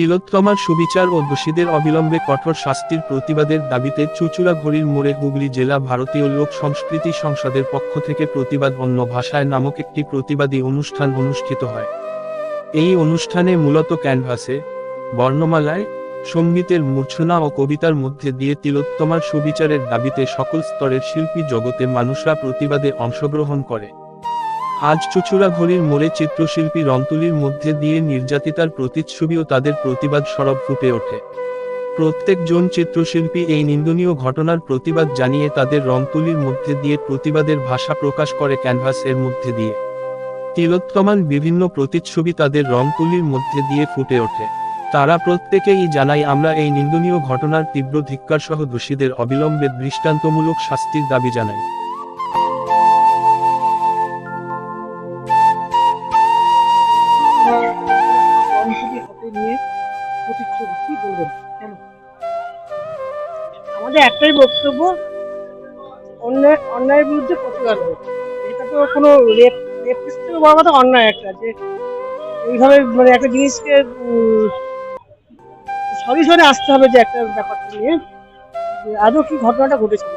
তিলোত্তমার সুবিচার ও দোষীদের অবিলম্বে কঠোর শাস্তির প্রতিবাদের দাবিতে চুচুড়াঘড়ির মোড়ে হুগলি জেলা ভারতীয় লোক সংস্কৃতি সংসদের পক্ষ থেকে প্রতিবাদ অন্য ভাষায় নামক একটি প্রতিবাদী অনুষ্ঠান অনুষ্ঠিত হয়। এই অনুষ্ঠানে মূলত ক্যানভাসে, বর্ণমালায়, সঙ্গীতের মূর্ছনা ও কবিতার মধ্যে দিয়ে তিলোত্তমার সুবিচারের দাবিতে সকল স্তরের শিল্পী জগতে মানুষরা প্রতিবাদে অংশগ্রহণ করে। আজ চুচুড়াঘড়ির মোড়ে চিত্রশিল্পী রংতুলির মধ্যে দিয়ে নির্যাতিতার প্রতিচ্ছবি ও তাদের প্রতিবাদ সরব ফুটে ওঠে। প্রত্যেকজন চিত্রশিল্পী এই নিন্দনীয় ঘটনার প্রতিবাদ জানিয়ে তাদের রংতুলির মধ্যে দিয়ে প্রতিবাদের ভাষা প্রকাশ করে ক্যানভাস এর মধ্যে দিয়ে। তিলোত্তমান বিভিন্ন প্রতিচ্ছবি তাদের রংতুলির মধ্যে দিয়ে ফুটে ওঠে। তারা প্রত্যেকেই জানায়, আমরা এই নিন্দনীয় ঘটনার তীব্র ধিক্কার সহ দোষীদের অবিলম্বে দৃষ্টান্তমূলক শাস্তির দাবি জানাই। কি বলবেন কেন? আমাদের একটাই বক্তব্য, অন্যায়, অন্যায়ের বিরুদ্ধে প্রতিবাদ হোক। এটা তো কোনো রেপ রেপ থেকে বড় কথা অন্যায় একটা, যে এইভাবে মানে একটা জিনিসকে সলিউশনে আসতে হবে যে একটা ব্যাপারটা নিয়ে আজও কি ঘটনাটা ঘটেছিল।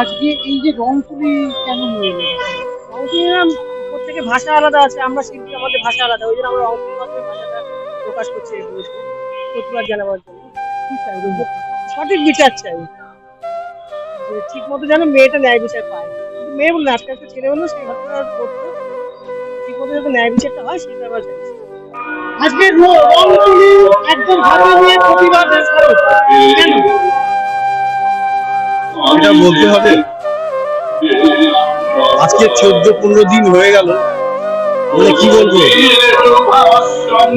আজকে এই যে রং তুলি কেন নিয়ে এলেন অঙ্কিরাম প্রত্যেকে ভাষা আলাদা আছে, আমরা শিল্পী, আমাদের ভাষা আলাদা, ওই জন্য আমরা ভাষাটা প্রকাশ করছি প্রতিবাদ জানাবার জন্য। সঠিক বিচার চাই। যে ঠিক মতো যেন মেয়েটা ন্যায় বিচার পায়। মেয়ে বললে আজকে একটা ছেলে বলল সেই ঘটনা করতো। ঠিক মতো যাতে ন্যায় বিচারটা হয়, সেটা আমরা চাইছি আজকে একদম হাতে নিয়ে প্রতিবাদ কেন? এটা বলতে হবে, আজকে চোদ্দ পনেরো দিন হয়ে গেল। মানে কি বলব?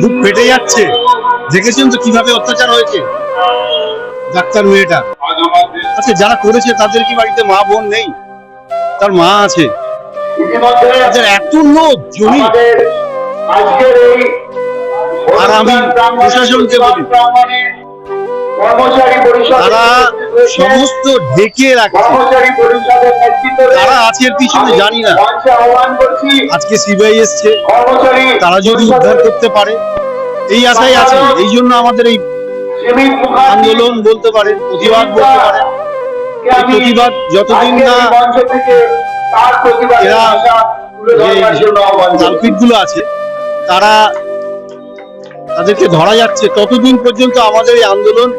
বুক ফেটে যাচ্ছে। দেখেছেন তো কীভাবে অত্যাচার হয়েছে? ডাক্তার মেয়েটা। আচ্ছা যারা করেছে তাদের কি বাড়িতে মা বোন নেই? তার মা আছে। এত লোক জমি। আর আমি প্রশাসনকে বলি তারা সমস্ত ঢেকে রাখছে। তারা আছে এর পিছনে জানি না। আজকে সিবিআই এসছে। তারা যদি উদ্ধার করতে পারে এই আশাই আছে। এই জন্য আমাদের এই আন্দোলন বলতে পারেন প্রতিবাদ বলতে পারেন এই প্রতিবাদ যতদিন না এরা গুলো আছে তারা তাদেরকে ধরা যাচ্ছে। ততদিন পর্যন্ত আমাদের এই আন্দোলন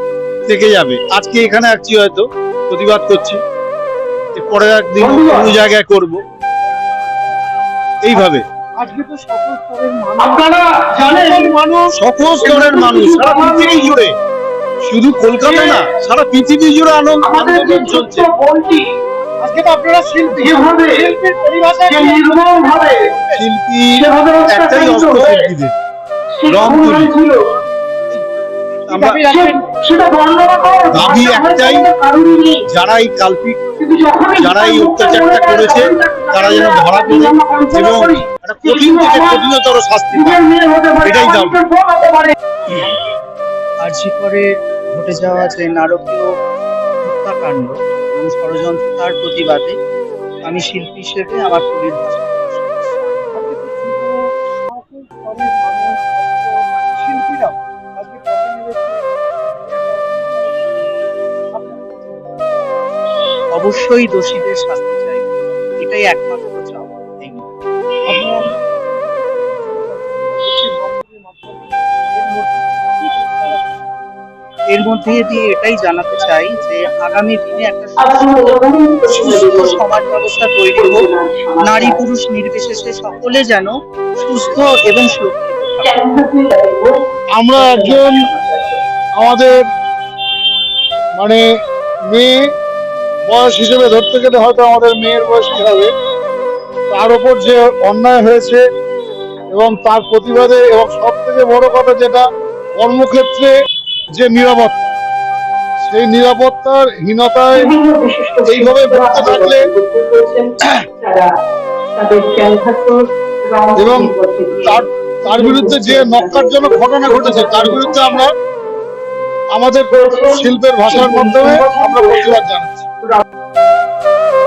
থেকে যাবে। আজকে এখানে আসছি হয়তো প্রতিবাদ করছি। এরপরে একদিন অন্য জায়গায় করব। এইভাবে। সকল স্তরের মানুষ আপনারা জানেন মানুষ সকল স্তরের মানুষ সারা পৃথিবী জুড়ে। শুধু কলকাতা না সারা পৃথিবী জুড়ে আনন্দ আমাদের যে আন্দোলন চলছে। আজকে তো আপনারা শিল্পী। শিল্পীর পরিভাষায় যে নির্মম ভাবে শিল্পী একটাই অস্ত্র শিল্পীদের। রং তুলি। দাবি একটাই। যারা এই কাল্পিক যারা এই অত্যাচারটা করেছে, তারা যেন ধরা পড়ে এবং একটা কঠিন থেকে কঠিনতর শাস্তি এটাই দাবি। আরজি করে ঘটে যাওয়া যে নারকীয় হত্যাকাণ্ড এবং ষড়যন্ত্র তার প্রতিবাদে আমি শিল্পী হিসেবে আমার তুলির অবশ্যই দোষীদের শাস্তি চাই। এটাই একমাত্র এর মধ্যে দিয়ে এটাই জানাতে চাই যে, আগামী দিনে একটা সমাজ ব্যবস্থা তৈরি হোক। নারী পুরুষ নির্বিশেষে সকলে যেন সুস্থ এবং আমরা একজন আমাদের মানে মেয়ে বয়স হিসেবে ধরতে গেলে হয়তো আমাদের মেয়ের বয়সই হবে। তার উপর যে অন্যায় হয়েছে এবং তার প্রতিবাদে এবং সব থেকে বড় কথা যেটা কর্মক্ষেত্রে যে নিরাপত্তা সেই নিরাপত্তার হীনতায় এইভাবে ভুগতে থাকলে এবং তার তার বিরুদ্ধে যে নক্কারজনক ঘটনা ঘটেছে তার বিরুদ্ধে আমরা আমাদের শিল্পের ভাষার মাধ্যমে আমরা প্রতিবাদ জানাচ্ছি। Rural.